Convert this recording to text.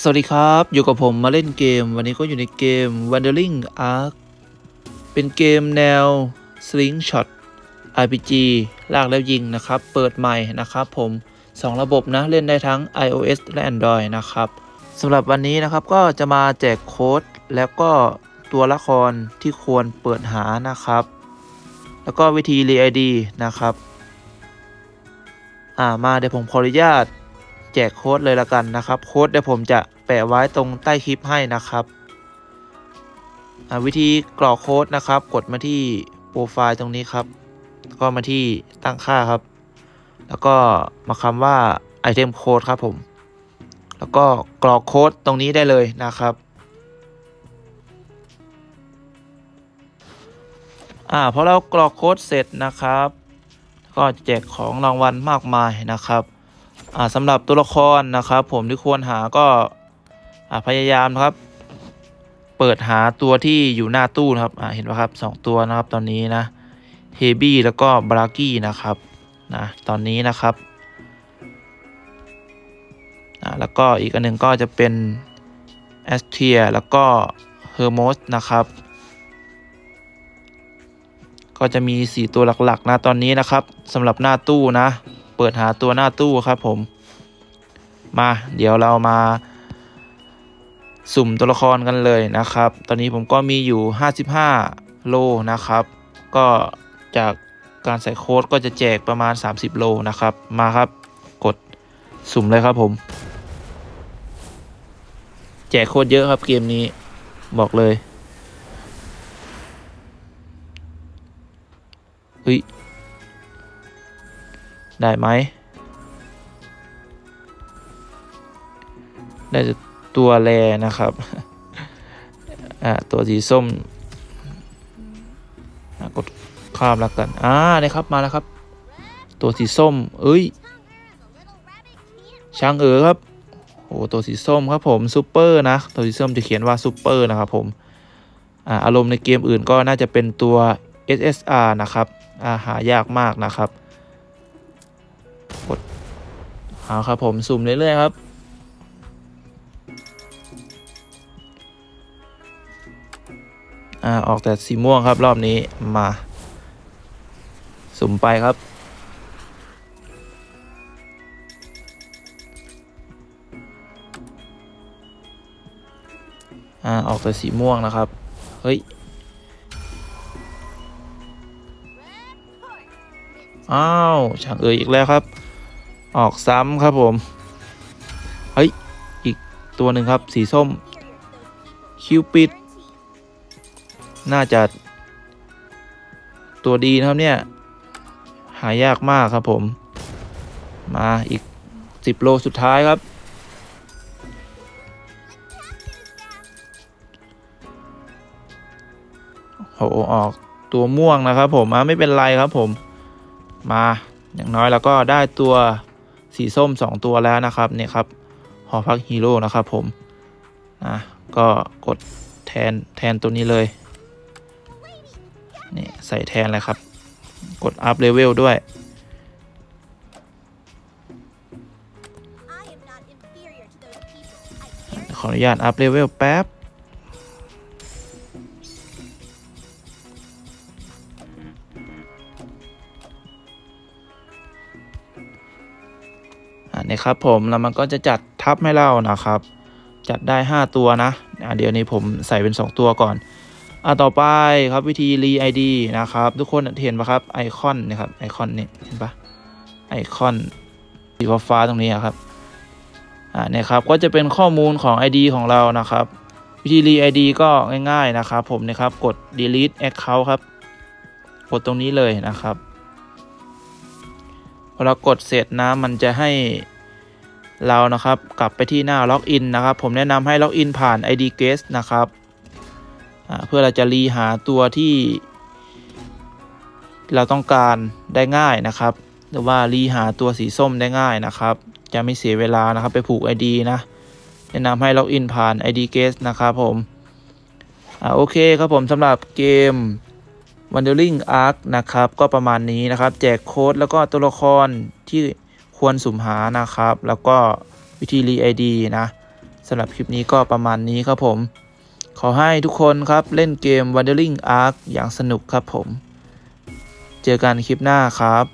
สวัสดีครับ อยู่กับผมมาเล่นเกม วันนี้ก็อยู่ในเกม Wandering Ark เป็นเกมแนว Slingshot RPG ลากแล้วยิงนะครับ เปิดใหม่นะครับผม 2 ระบบนะ เล่นได้ทั้ง iOS และ Android นะครับสำหรับวันนี้นะครับก็จะมาแจกโค้ด แล้วก็ตัวละครที่ควรเปิดหานะครับ แล้วก็วิธีรีไอดีนะครับ อ่ามาเดี๋ยวผมขออนุญาต แจกโค้ดเลยละกันนะครับ โค้ดเดี๋ยวผมจะแปะไว้ตรงใต้คลิปให้นะครับวิธีกรอกโค้ดนะครับ กดมาที่โปรไฟล์ตรงนี้ครับแล้วก็มาที่ตั้งค่าครับ แล้วก็มาคำว่าไอเทมโค้ดครับผม แล้วก็กรอกโค้ดตรงนี้ได้เลยนะครับอ่าพอเรากรอกโค้ดเสร็จนะครับ ก็แจกของรางวัลมากมายนะครับ สำหรับตัวละครนะครับ ผมที่ควรหาก็พยายามนะครับ เปิดหาตัวที่อยู่หน้าตู้นะครับเห็นไหมครับสองตัวนะครับตอนนี้นะเฮบี้แล้วก็บรากี้นะครับนะตอนนี้นะครับแล้วก็อีกอันหนึ่งก็จะเป็นแอสเทียแล้วก็เฮอร์โมสนะครับก็จะมี 4 ตัวหลักๆนะตอนนี้นะครับสำหรับหน้าตู้นะ ปิดหาตัวหน้าตู้ครับผม มาเดี๋ยวเรามา สุ่มตัวละครกันเลยนะครับ ตอนนี้ผมก็มีอยู่ 55 โลนะครับ ก็จากการใส่โค้ดก็จะแจกประมาณ 30 โลนะครับ มาครับ กดสุ่มเลยครับผม แจกโค้ดเยอะครับเกมนี้บอกเลยเฮ้ย ได้ไหมได้แต่ตัวแรนะครับอ่าตัวสีส้มอะกดข้ามแล้วกันอ่าเนี่ยครับมาแล้วครับ ตัวสีส้ม เอ้ยช่างเอ๋อครับโอ้ตัวสีส้มครับผมซูเปอร์นะ ตัวสีส้มจะเขียนว่าซูเปอร์นะครับผมอ่าอารมณ์ในเกมอื่นก็น่าจะเป็นตัว SSR นะครับอ่าหายากมากนะครับก ดเอาครับผมสุ่มเรื่อยๆครับ อ่า ออกแต่สีม่วงครับรอบนี้มา สุ่มไปครับ อ่า ออกแต่สีม่วงนะครับ เฮ้ยอ้าวช่างเอ่ยอีกแล้วครับ ออกซ้ำครับผม เฮ้ย อีกตัวหนึ่งครับ สีส้ม คิวปิด น่าจะ ตัวดีนะครับเนี่ย หายากมากครับผม มาอีก 10 โลสุดท้ายครับ โห ออกตัวม่วงนะครับผมไม่เป็นไรครับผม มาอย่างน้อยเราก็ได้ตัว สีส้ม 2 ตัวแล้วนะครับเนี่ยครับหอพักฮีโร่นะครับผมนะก็กดแทนแทนตัวนี้เลยนี่ใส่แทนเลยครับ กดอัพเลเวลด้วย ขออนุญาตอัพเลเวลแป๊บ ครับผมแล้วมันก็จะจัดทับให้เรานะครับ จัดได้ 5 ตัวนะเดี๋ยวนี้ผมใส่เป็น 2 ตัวก่อนอ่าต่อไปครับวิธีรีไอดีนะครับ ทุกคนเห็นปะครับไอคอนนี่ครับไอคอนนี่เห็นปะไอคอนสีฟ้าตรงนี้ครับอ่าเนี่ยครับก็จะเป็นข้อมูลของ ID ของเรานะครับ วิธีรี ID ก็ง่าย ๆนะครับผมนะครับกด delete account ครับ กดตรงนี้เลยนะครับพอเรากดเสร็จนะมันจะให้ เรานะครับกลับไปที่หน้าล็อกอินนะครับ ผมแนะนำให้ล็อกอินผ่าน ID guest นะครับเพื่อเราจะรีหาตัวที่เราต้องการได้ง่ายนะครับ หรือว่ารีหาตัวสีส้มได้ง่ายนะครับ จะไม่เสียเวลานะครับไปผูก ID นะแนะนำให้ล็อกอินผ่าน ID Guest นะครับผมอโอเคครับผมสำหรับเกม Wandering Ark นะครับ ก็ประมาณนี้นะครับ แจกโค้ดแล้วก็ตัวละครที่ ควรสุ่มหานะครับ แล้วก็วิธีรีไอดีนะสำหรับคลิปนี้ก็ประมาณนี้ครับผม ขอให้ทุกคนครับเล่นเกม Wandering Ark อย่างสนุกครับผม เจอกันคลิปหน้าครับ